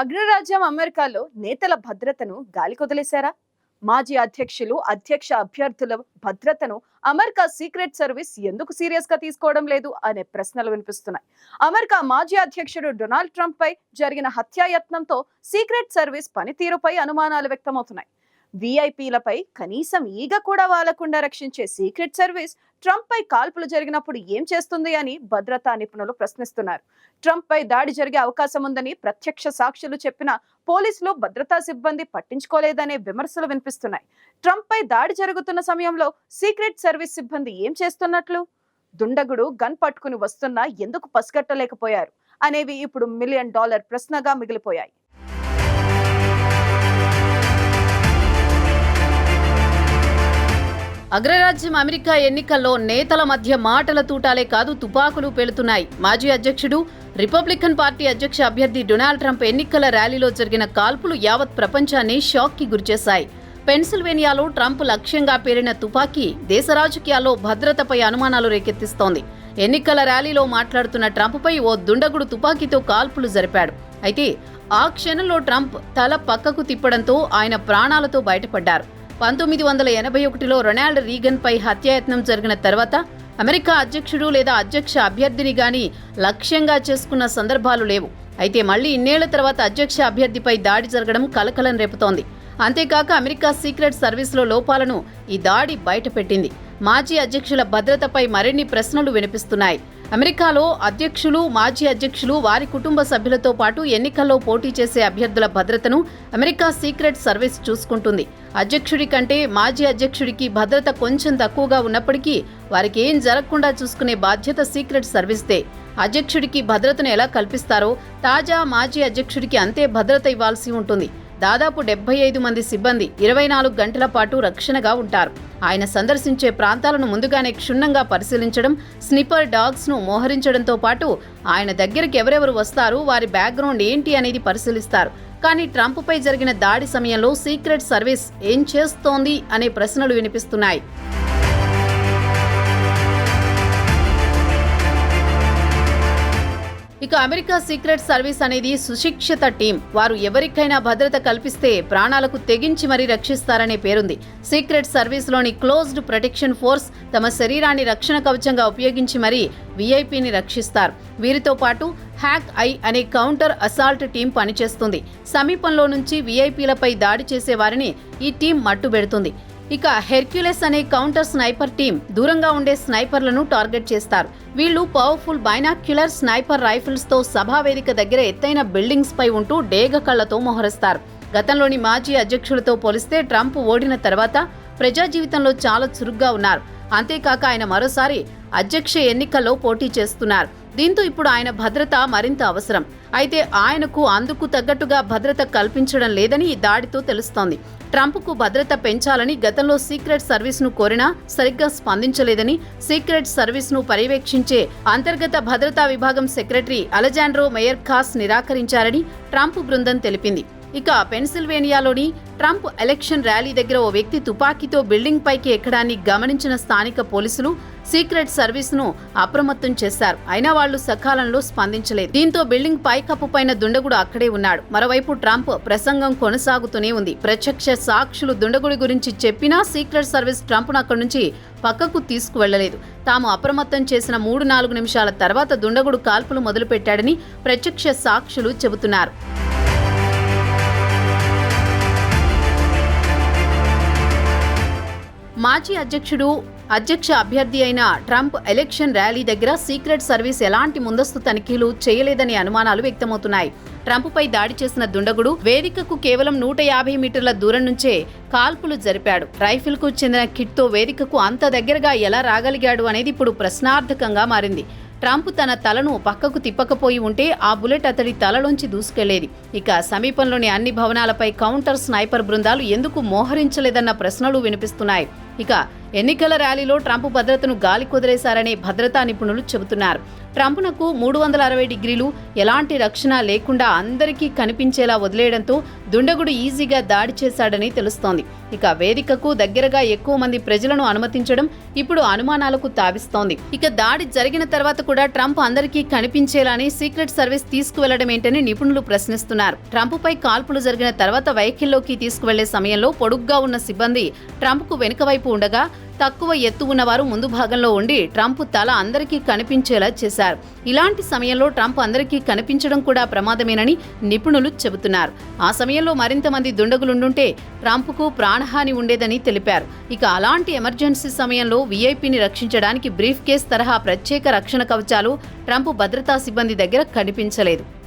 అగ్రరాజ్యం అమెరికాలో నేతల భద్రతను గాలికొదిలేశారా మాజీ అధ్యక్షులు అధ్యక్ష అభ్యర్థుల భద్రతను అమెరికా సీక్రెట్ సర్వీస్ ఎందుకు సీరియస్గా తీసుకోవడం లేదు అనే ప్రశ్నలు వినిపిస్తున్నాయి. అమెరికా మాజీ అధ్యక్షుడు డొనాల్డ్ ట్రంప్ పై జరిగిన హత్యాయత్నంతో సీక్రెట్ సర్వీస్ పనితీరుపై అనుమానాలు వ్యక్తమవుతున్నాయి. వీఐపీలపై కనీసం ఈగ కూడా వాలకుండా రక్షించే సీక్రెట్ సర్వీస్ ట్రంప్ పై కాల్పులు జరిగినప్పుడు ఏం చేస్తుంది అని భద్రతా నిపుణులు ప్రశ్నిస్తున్నారు. ట్రంప్ పై దాడి జరిగే అవకాశం ఉందని ప్రత్యక్ష సాక్షులు చెప్పిన పోలీసులు భద్రతా సిబ్బంది పట్టించుకోలేదనే విమర్శలు వినిపిస్తున్నాయి. ట్రంప్ పై దాడి జరుగుతున్న సమయంలో సీక్రెట్ సర్వీస్ సిబ్బంది ఏం చేస్తున్నట్లు? దుండగుడు గన్ పట్టుకుని వస్తున్నా ఎందుకు పసిగట్టలేకపోయారు? అనేవి ఇప్పుడు మిలియన్ డాలర్ ప్రశ్నగా మిగిలిపోయాయి. అగ్రరాజ్యం అమెరికా ఎన్నికల్లో నేతల మధ్య మాటల తూటాలే కాదు తుపాకులు పేలుతున్నాయి. మాజీ అధ్యక్షుడు రిపబ్లికన్ పార్టీ అధ్యక్ష అభ్యర్థి డొనాల్డ్ ట్రంప్ ఎన్నికల ర్యాలీలో జరిగిన కాల్పులు యావత్ ప్రపంచాన్ని షాక్కి గురిచేశాయి. పెన్సిల్వేనియాలో ట్రంప్ లక్ష్యంగా పేరిన తుపాకీ దేశ రాజకీయాల్లో భద్రతపై అనుమానాలు రేకెత్తిస్తోంది. ఎన్నికల ర్యాలీలో మాట్లాడుతున్న ట్రంప్పై ఓ దుండగుడు తుపాకీతో కాల్పులు జరిపాడు. అయితే ఆ క్షణంలో ట్రంప్ తల పక్కకు తిప్పడంతో ఆయన ప్రాణాలతో బయటపడ్డారు. పంతొమ్మిది వందల ఎనభై ఒకటిలో రొనాల్డ్ రీగన్పై హత్యాయత్నం జరిగిన తర్వాత అమెరికా అధ్యక్షుడు లేదా అధ్యక్ష అభ్యర్థిని గాని లక్ష్యంగా చేసుకున్న సందర్భాలు లేవు. అయితే మళ్ళీ ఇన్నేళ్ళ తర్వాత అధ్యక్ష అభ్యర్థిపై దాడి జరగడం కలకలం రేపుతోంది. అంతేకాక అమెరికా సీక్రెట్ సర్వీస్లో లోపాలను ఈ దాడి బయటపెట్టింది. మాజీ అధ్యక్షుల భద్రతపై మరిన్ని ప్రశ్నలు వినిపిస్తున్నాయి. అమెరికాలో అధ్యక్షులు మాజీ అధ్యక్షులు వారి కుటుంబ సభ్యులతో పాటు ఎన్నికల్లో పోటీ చేసే అభ్యర్థుల భద్రతను అమెరికా సీక్రెట్ సర్వీస్ చూసుకుంటుంది. అధ్యక్షుడి కంటే మాజీ అధ్యక్షుడికి భద్రత కొంచెం తక్కువగా ఉన్నప్పటికీ వారికి ఏం జరగకుండా చూసుకునే బాధ్యత సీక్రెట్ సర్వీస్దే అధ్యక్షుడికి భద్రతను ఎలా కల్పిస్తారో తాజా మాజీ అధ్యక్షుడికి అంతే భద్రత ఇవ్వాల్సి ఉంటుంది. దాదాపు డెబ్బై ఐదు మంది సిబ్బంది ఇరవై నాలుగు గంటల పాటు రక్షణగా ఉంటారు. ఆయన సందర్శించే ప్రాంతాలను ముందుగానే క్షుణ్ణంగా పరిశీలించడం స్నిపర్ డాగ్స్ను మోహరించడంతో పాటు ఆయన దగ్గరికి ఎవరెవరు వస్తారు వారి బ్యాక్గ్రౌండ్ ఏంటి అనేది పరిశీలిస్తారు. కానీ ట్రంప్పై జరిగిన దాడి సమయంలో సీక్రెట్ సర్వీస్ ఏం చేస్తోంది అనే ప్రశ్నలు వినిపిస్తున్నాయి. ఇక అమెరికా సీక్రెట్ సర్వీస్ అనేది సుశిక్షిత టీం. వారు ఎవరికైనా భద్రత కల్పిస్తే ప్రాణాలకు తెగించి మరీ రక్షిస్తారనే పేరుంది. సీక్రెట్ సర్వీస్లోని క్లోజ్డ్ ప్రొటెక్షన్ ఫోర్స్ తమ శరీరాన్ని రక్షణ కవచంగా ఉపయోగించి మరీ వీఐపీని రక్షిస్తారు. వీరితో పాటు హ్యాక్ ఐ అనే కౌంటర్ అసాల్ట్ టీం పనిచేస్తుంది. సమీపంలో నుంచి వీఐపీలపై దాడి చేసే వారిని ఈ టీం మట్టుబెడుతుంది. ఇక హెర్క్యులెస్ అనే కౌంటర్ స్నైపర్ టీం దూరంగా ఉండే స్నైపర్లను టార్గెట్ చేస్తారు. వీళ్ళు పవర్ఫుల్ బైనాక్యులర్ స్నైపర్ రైఫిల్స్తో సభా వేదిక దగ్గర ఎత్తైన బిల్డింగ్స్ పై ఉంటూ డేగ కళ్ళతో మోహరిస్తారు. గతంలోని మాజీ అధ్యక్షులతో పోలిస్తే ట్రంప్ ఓడిన తర్వాత ప్రజా జీవితంలో చాలా చురుగ్గా ఉన్నారు. అంతేకాక ఆయన మరోసారి అధ్యక్ష ఎన్నికల్లో పోటీ చేస్తున్నారు. దీంతో ఇప్పుడు ఆయన భద్రత మరింత అవసరం. అయితే ఆయనకు అందుకు తగ్గట్టుగా భద్రత కల్పించడం లేదని ఈ దాడితో తెలుస్తోంది. ట్రంప్కు భద్రత పెంచాలని గతంలో సీక్రెట్ సర్వీస్ను కోరినా సరిగ్గా స్పందించలేదని సీక్రెట్ సర్వీస్ను పర్యవేక్షించే అంతర్గత భద్రతా విభాగం సెక్రటరీ అలెజాండ్రో మేయర్ ఖాస్ నిరాకరించారని ట్రంప్ బృందం తెలిపింది. ఇక పెన్సిల్వేనియాలోని ట్రంప్ ఎలక్షన్ ర్యాలీ దగ్గర ఓ వ్యక్తి తుపాకీతో బిల్డింగ్ పైకి ఎక్కడాన్ని గమనించిన స్థానిక పోలీసులు సీక్రెట్ సర్వీస్ను అప్రమత్తం చేశారు. అయినా వాళ్ళు సకాలంలో స్పందించలేదు. దీంతో బిల్డింగ్ పైకప్పు పైన దుండగుడు అక్కడే ఉన్నాడు. మరోవైపు ట్రంప్ ప్రసంగం కొనసాగుతూనే ఉంది. ప్రత్యక్ష సాక్షులు దుండగుడి గురించి చెప్పినా సీక్రెట్ సర్వీస్ ట్రంప్ను అక్కడి నుంచి పక్కకు తీసుకువెళ్ళలేదు. తాము అప్రమత్తం చేసిన మూడు నాలుగు నిమిషాల తర్వాత దుండగుడు కాల్పులు మొదలుపెట్టాడని ప్రత్యక్ష సాక్షులు చెబుతున్నారు. మాజీ అధ్యక్షుడు అధ్యక్ష అభ్యర్థి అయిన ట్రంప్ ఎలక్షన్ ర్యాలీ దగ్గర సీక్రెట్ సర్వీస్ ఎలాంటి ముందస్తు తనిఖీలు చేయలేదనే అనుమానాలు వ్యక్తమవుతున్నాయి. ట్రంప్పై దాడి చేసిన దుండగుడు వేదికకు కేవలం నూట యాభై మీటర్ల దూరం నుంచే కాల్పులు జరిపాడు. రైఫిల్కు చెందిన కిట్తో వేదికకు అంత దగ్గరగా ఎలా రాగలిగాడు అనేది ఇప్పుడు ప్రశ్నార్థకంగా మారింది. ట్రంప్ తన తలను పక్కకు తిప్పకపోయి ఉంటే ఆ బుల్లెట్ అతడి తలలోంచి దూసుకెళ్ళేది. ఇక సమీపంలోని అన్ని భవనాలపై కౌంటర్ స్నైపర్ బృందాలు ఎందుకు మోహరించలేదన్న ప్రశ్నలు వినిపిస్తున్నాయి. ఇక ఎన్నికల ర్యాలీలో ట్రంప్ భద్రతను గాలి కుదిరేశారని భద్రతా నిపుణులు చెబుతున్నారు. ట్రంప్నకు మూడు వందల అరవై డిగ్రీలు ఎలాంటి రక్షణ లేకుండా అందరికీ కనిపించేలా వదిలేయడంతో దుండగుడు ఈజీగా దాడి చేశాడని తెలుస్తోంది. ఇక వేదికకు దగ్గరగా ఎక్కువ మంది ప్రజలను అనుమతించడం ఇప్పుడు అనుమానాలకు తావిస్తోంది. ఇక దాడి జరిగిన తర్వాత కూడా ట్రంప్ అందరికీ కనిపించేలాని సీక్రెట్ సర్వీస్ తీసుకువెళ్ళడం ఏంటని నిపుణులు ప్రశ్నిస్తున్నారు. ట్రంప్పై కాల్పులు జరిగిన తర్వాత వెహికల్లోకి తీసుకువెళ్ళే సమయంలో పొడుగ్గా ఉన్న సిబ్బంది ట్రంప్కు వెనుక వైపు ఉండగా తక్కువ ఎత్తు ఉన్నవారు ముందు భాగంలో ఉండి ట్రంప్ తల అందరికీ కనిపించేలా చేశారు. ఇలాంటి సమయంలో ట్రంప్ అందరికీ కనిపించడం కూడా ప్రమాదమేనని నిపుణులు చెబుతున్నారు. ఆ సమయంలో మరింత మంది దుండగులుండుంటే ట్రంప్కు ప్రాణహాని ఉండేదని తెలిపారు. ఇక అలాంటి ఎమర్జెన్సీ సమయంలో వీఐపీని రక్షించడానికి బ్రీఫ్ కేస్ తరహా ప్రత్యేక రక్షణ కవచాలు ట్రంప్ భద్రతా సిబ్బంది దగ్గర కనిపించలేదు.